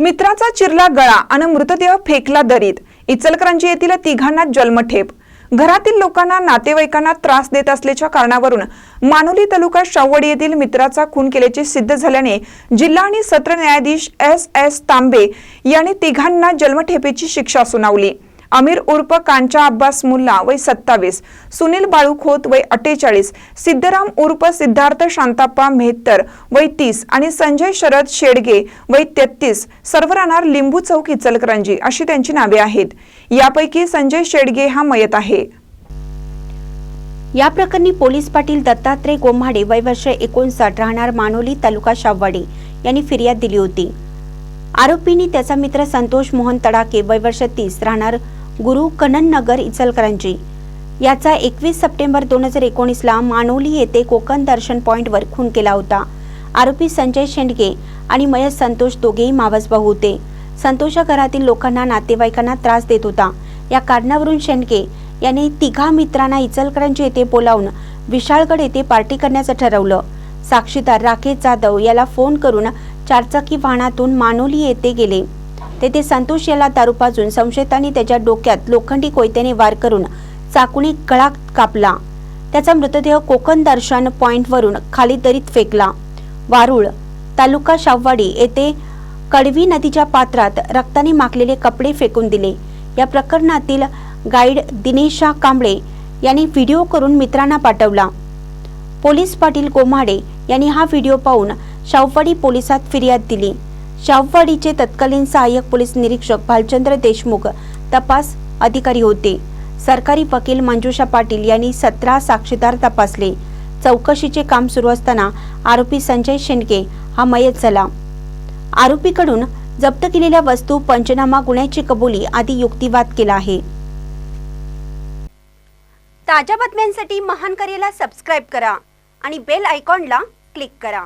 मित्राचा चिरला गळा आणि मृतदेह फेकला दरीत. इचलकरंजी येथील तिघांना जन्मठेप. घरातील लोकांना नातेवाईकांना त्रास देत असल्याच्या कारणावरून मानोली तालुका शावडी येथील मित्राचा खून केल्याचे सिद्ध झाल्याने जिल्हा आणि सत्र न्यायाधीश एस एस तांबे यांनी तिघांना जन्मठेपेची शिक्षा सुनावली. अमीर उर्फ कांचा अब्बास मुल्ला वय सत्तावीस सुनील बाळू खोत वय अठ्ठेचाळीस सिद्धराम उर्फ सिद्धार्थ शांताप्पा मेहत्तर वय तीस आणि संजय शरद शेडगे वय तेहतीस सर्व राहणार लिंबू चौक इचलकरंजी अशी त्यांची नावे आहेत. यापैकी संजय शेडगे हा मयत आहे. या प्रकरणी पोलीस पाटील दत्तात्रय गोम्हाडे वय वर्ष एकोणसाठ राहणार मानोली तालुका शाववाडी यांनी फिर्याद दिली होती. आरोपींनी त्याचा मित्र संतोष मोहन तडाके वय वर्ष तीस राहणार गुरु कनन नगर इचलकरंजी. याचा एकवीस सप्टेंबर दोन हजार एकोणीसला मानोली येथे कोकण दर्शन पॉईंटवर खून केला होता. आरोपी संजय शेंडगे आणि मयस संतोष दोघेही मावसभाऊ होते. संतोषच्या घरातील लोकांना नातेवाईकांना त्रास देत होता. या कारणावरून शेंडगे यांनी तिघा मित्रांना इचलकरंजी येथे बोलावून विशाळगड येथे पार्टी करण्याचं ठरवलं. साक्षीदार राकेश जाधव याला फोन करून चारचाकी वाहनातून मानोली येथे गेले. तेथे संतोष याला दारू पाजून संशयितांनी त्याच्या डोक्यात लोखंडी कोयत्याने वार करून चाकुनी गळा कापला. त्याचा मृतदेह कोकण दर्शन पॉइंटवरून खाली दरीत फेकला. वारुळ तालुका शाववाडी येथे कडवी नदीच्या पात्रात रक्ताने माखलेले कपडे फेकून दिले. या प्रकरणातील गाईड दिनेशा कांबळे यांनी व्हिडिओ करून मित्रांना पाठवला. पोलीस पाटील गोमाडे यांनी हा व्हिडिओ पाहून शाववाडी पोलिसात फिर्याद दिली. शाववाडीचे तत्कालीन सहाय्यक पोलीस निरीक्षक भालचंद्र देशमुख तपास अधिकारी होते. सरकारी वकील मंजुषा पाटील यांनी सतरा साक्षीदार तपासले. चौकशीचे काम सुरू असताना आरोपी संजय शेंडके हा मयत झाला. आरोपीकडून जप्त केलेल्या वस्तू पंचनामा गुन्ह्याची कबुली आदी युक्तिवाद केला आहे. ताज्या बातम्यांसाठी महान करेला सबस्क्राईब करा आणि बेल आयकॉनला क्लिक करा.